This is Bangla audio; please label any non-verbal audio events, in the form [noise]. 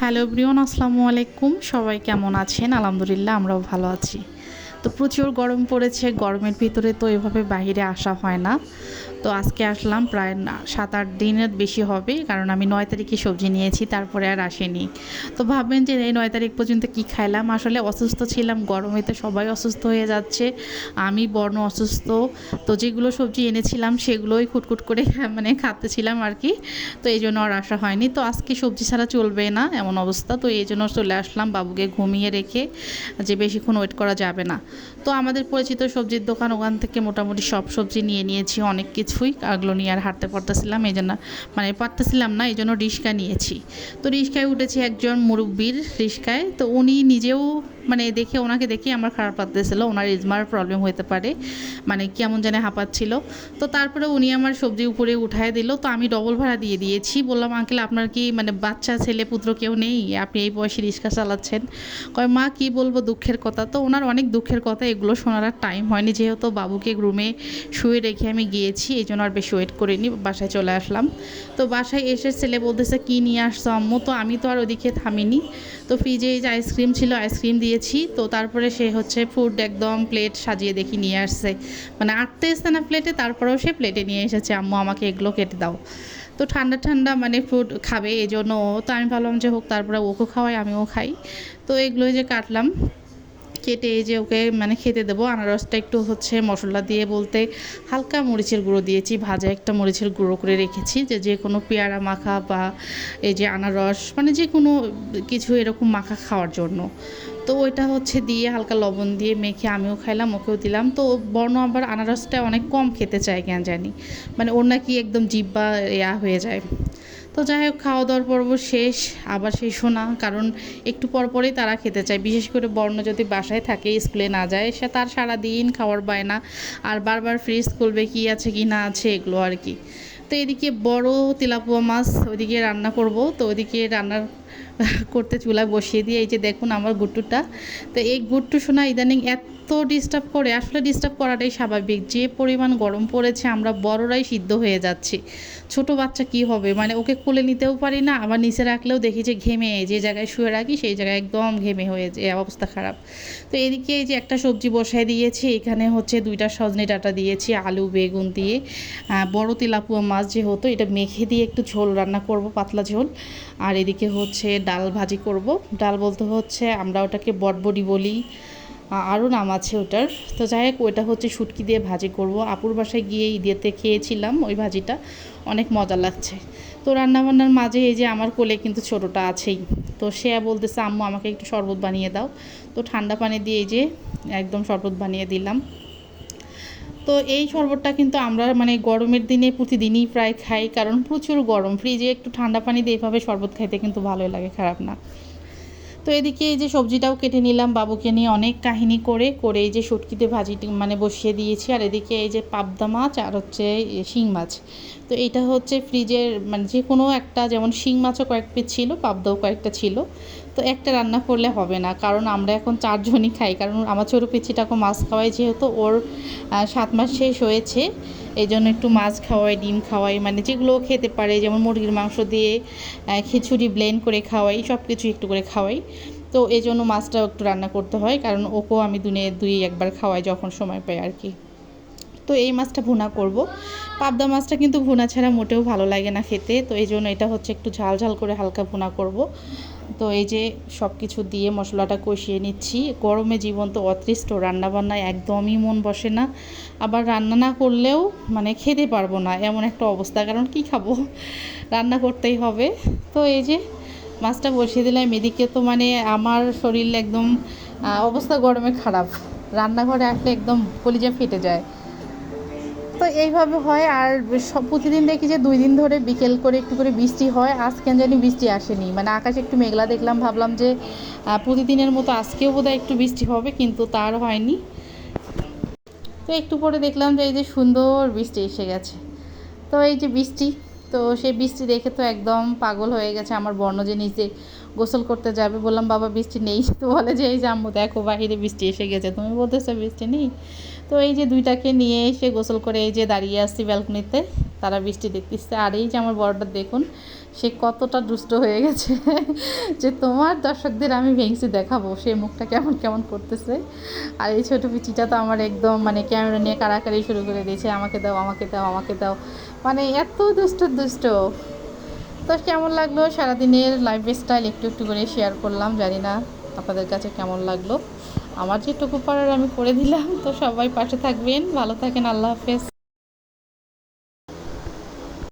হ্যালো ব্রিয়ন আসসালামু আলাইকুম। সবাই কেমন আছেন? আলহামদুলিল্লাহ আমরাও ভালো আছি। তো প্রচুর গরম পড়েছে, গরমের ভিতরে তো এভাবে বাইরে আসা হয় না। তো আজকে আসলাম প্রায় সাত আট দিনের বেশি হবে, কারণ আমি নয় তারিখে সবজি নিয়েছি, তারপরে আর আসেনি। তো ভাববেন যে এই নয় তারিখ পর্যন্ত কি খাইলাম? আসলে অসুস্থ ছিলাম, গরমে তো সবাই অসুস্থ হয়ে যাচ্ছে। আমি বর্ণ অসুস্থ, তো যেগুলো সবজি এনেছিলাম সেগুলোই খুটখুট করে [laughs] মানে খাতেছিলাম আর কি। তো এই জন্য আর আসা হয়নি। তো আজকে সবজি ছাড়া চলবে না, এমন অবস্থা। তো এই জন্য চলে আসলাম বাবুকে ঘুমিয়ে রেখে, যে বেশিক্ষণ ওয়েট করা যাবে না। তো আমাদের পরিচিত সবজির দোকান, ওখান থেকে মোটামুটি সব সবজি নিয়ে নিয়েছি, অনেক কিছুই। আগলো নিয়ে আর হাঁটতে পারতেছিলাম, এই জন্য মানে পারতেছিলাম না, এই জন্য রিক্সা নিয়েছি। তো রিক্সায় উঠেছি একজন মুরব্বীর রিক্সায় তো উনি নিজেও মানে দেখে, ওনাকে দেখে আমার খারাপ লাগতেছিল। ওনার ইজমার প্রবলেম হতে পারে। মানে কেমন জানে হাঁপাচ্ছিল। তো তারপরে উনি আমার সবজি উপরে উঠায় দিল। তো আমি ডবল ভাড়া দিয়ে দিয়েছি। বললাম, আঙ্কেল, আপনার কি মানে বাচ্চা, ছেলে, পুত্র কেউ নেই? আপনি এই বয়সে রিক্সা চালাচ্ছেন? কয়, মা, কি বলব, দুঃখের কথা? তো ওনার অনেক দুঃখের কথা, এগুলো শোনার আর টাইম হয়নি। যেহেতু বাবুকে রুমে শুয়ে রেখে আমি গিয়েছি, এই জন্য আর বেশি ওয়েট করিনি। বাসায় চলে আসলাম। তো বাসায় এসে ছেলে বলতেছে, কি নিয়ে আসছো আম্মু? তো আমি তো আর ওদিকে থামিনি। তো ফ্রিজে এই যে আইসক্রিম ছিল আইসক্রিম দিয়েছি। তো তারপরে সে হচ্ছে ফুড একদম প্লেট সাজিয়ে দেখি নিয়ে আসছে। মানে আটতে এসছে না প্লেটে তারপরেও সে প্লেটে নিয়ে এসেছে, আম্মু, আমাকে এগুলো কেটে দাও। তো ঠান্ডা ঠান্ডা মানে ফ্রুট খাবে এই জন্য তো আমি ভাবলাম যে হোক, তারপরে ওকেও খাওয়াই, আমিও খাই। তো এগুলো যে কাটলাম, কেটে এই যে ওকে মানে খেতে দেবো। আনারসটা একটু হচ্ছে মশলা দিয়ে বলতে হালকা মরিচের গুঁড়ো দিয়েছি, ভাজা একটা মরিচের গুঁড়ো করে রেখেছি। যে যে কোনো পেয়ারা মাখা বা এই যে আনারস মানে যে কোনো কিছু এরকম মাখা খাওয়ার জন্য। তো ওইটা হচ্ছে দিয়ে হালকা লবণ দিয়ে মেখে আমিও খাইলাম, ওকেও দিলাম। তো বর্ণ আবার আনারসটা অনেক কম খেতে চায়, কেন জানি। মানে ওর নাকি একদম জিব্বা ইয়া হয়ে যায়। তো যাই হোক খাওয়া দাওয়ার পর্ব শেষ। আবার সেই শোনা কারণ একটু পর পরেই তারা খেতে চায়। বিশেষ করে বর্ণ যদি বাসায় থাকে, স্কুলে না যায়, সে তার সারা দিন খাওয়ার পায় না। আর বারবার ফ্রিজ খুলবে কি আছে, কি না আছে, এগুলো আর কি। তো এদিকে বড় তেলাপুয়া মাছ ওইদিকে রান্না করব। তো ওইদিকে রান্নার করতে চুলায় বসিয়ে দিয়ে, এই যে দেখুন আমার গুট্টুটা। তো এই গুট্টু শোনা ইদানিং এত ডিস্টার্ব করে, আসলে ডিস্টার্ব করাটাই স্বাভাবিক। যে পরিমাণ গরম পড়েছে, আমরা বড়রাই সিদ্ধ হয়ে যাচ্ছি। ছোট বাচ্চা কি হবে? মানে ওকে কোলে নিতেও পারি না, আবার নিচে রাখলেও দেখি যে ঘেমে, যে জায়গায় শুয়ে রাখি, সেই জায়গায় একদম ঘেমে হয়ে যায় অবস্থা খারাপ। তো এদিকে এই যে একটা সবজি বসায় দিয়েছি, এখানে হচ্ছে দুইটা সজনে ডাটা দিয়েছি, আলু, বেগুন দিয়ে। বড় তেলাপুয়া মাছ যে হতো এটা মেখে দিয়ে একটু ঝোল রান্না করব, পাতলা ঝোল। আর এদিকে হচ্ছে ডাল ভাজি করব। ডাল বলতে হচ্ছে আমরা ওটাকে বটবডি বলি আরও নাম আছে ওটার। তো যাই হোক ওইটা হচ্ছে শুটকি দিয়ে ভাজি করব। আপুর বাসায় গিয়ে ঈদেতে খেয়েছিলাম ওই ভাজিটা, অনেক মজা লাগছে। তো রান্নাবান্নার মাঝে এই যে আমার কোলে কিন্তু ছোটোটা আছেই। তো সে বলতেছে, আম্মু, আমাকে একটু শরবত বানিয়ে দাও। তো ঠান্ডা পানি দিয়ে এই যে একদম শরবত বানিয়ে দিলাম। তো এই শরবতটা কিন্তু আমরা মানে গরমের দিনে প্রতিদিনই প্রায় খাই, কারণ প্রচুর গরম। ফ্রিজে একটু ঠান্ডা পানি দিয়ে এভাবে শরবত খাইতে কিন্তু ভালোই লাগে, খারাপ না। তো এদিকে এই যে সবজিটাও কেটে নিলাম, বাবুকে নিয়ে অনেক কাহিনী করে করে এই যে শুটকিতে ভাজি মানে বসিয়ে দিয়েছি। আর এদিকে এই যে পাবদা মাছ আর হচ্ছে শিং মাছ। তো এটা হচ্ছে ফ্রিজের মানে যে কোনো একটা, যেমন শিং মাছও কয়েক পিস ছিল, পাবদাও কয়েকটা ছিল। তো একটা রান্না করলে হবে না, কারণ আমরা এখন চারজনই খাই। কারণ আমার ছোটো পিচিটাকে মাছ খাওয়াই, যেহেতু ওর সাত মাস শেষ হয়েছে। এই জন্য একটু মাছ খাওয়াই, ডিম খাওয়াই মানে যেগুলো খেতে পারে, যেমন মুরগির মাংস দিয়ে খিচুড়ি ব্লেন্ড করে খাওয়াই সব কিছু একটু করে খাওয়াই। তো এই জন্য মাছটাও একটু রান্না করতে হয়, কারণ ওকেও আমি দুনে দুই একবার খাওয়াই যখন সময় পাই আর কি। তো এই মাছটা ভুনা করব। পাবদা মাছটা কিন্তু ভুনা ছাড়া মোটেও ভালো লাগে না খেতে, তো এই জন্য এটা হচ্ছে একটু ঝাল ঝাল করে হালকা ভুনা করব। তো এই যে সব কিছু দিয়ে মশলাটা কষিয়ে নিচ্ছি। গরমে জীবন তো অতৃষ্ট, রান্নাবান্নায় একদমই মন বসে না। আবার রান্না না করলেও মানে খেতে পারব না, এমন একটা অবস্থা। কারণ কি খাব? রান্না করতেই হবে। তো এই যে মাছটা বসিয়ে দিলাম এদিকে তো মানে আমার শরীর একদম অবস্থা গরমে খারাপ। রান্নাঘরে আসলে একদম কলিজা ফেটে যায়। তো এইভাবে হয় আর প্রতিদিন দেখি যে দুই দিন ধরে বিকেল করে একটু করে বৃষ্টি হয় আজ কেন জানি বৃষ্টি আসেনি। মানে আকাশে একটু মেঘলা দেখলাম, ভাবলাম যে প্রতিদিনের মতো আজকেও বোধহয় একটু বৃষ্টি হবে, কিন্তু তার হয়নি। তো একটু পরে দেখলাম যে এই যে সুন্দর বৃষ্টি এসে গেছে। তো এই যে বৃষ্টি, তো সেই বৃষ্টি দেখে তো একদম পাগল হয়ে গেছে আমার বর্ণ যে নিচে গোসল করতে যাবে। বললাম, বাবা, বৃষ্টি নেই। তো বলে যে, এই যে আম্মু, দেখো বাহিরে বৃষ্টি এসে গেছে। তুমি বলতেছো, বৃষ্টি নেই? তো এই যে দুইটাকে নিয়ে এসে গোসল করে এই যে দাঁড়িয়ে আসছি ব্যালকনিতে, তারা বৃষ্টি দেখতেছে। আর এই যে আমার বড়টা, দেখুন, সে কতটা দুষ্ট হয়ে গেছে [laughs] যে তোমার দর্শকদের আমি ভেংসি দেখাবো, সে মুখটা কেমন কেমন করতেছে। আর এই ছোটো পিচিটা তো আমার একদম মানে ক্যামেরা নিয়ে কাড়াকাড়ি শুরু করে দিয়েছে। আমাকে দাও আমাকে দাও আমাকে দাও। মানে এত দুষ্ট দুষ্ট। তো কেমন লাগল? সারাদিনের লাইফ স্টাইল একটু একটু করে শেয়ার করলাম, জানি না আপনাদের কাছে কেমন লাগল। আমার যেটুকু পারার আমি করে দিলাম, তো সবাই পাশে থাকবেন, ভালো থাকেন, আল্লাহ হাফেজ।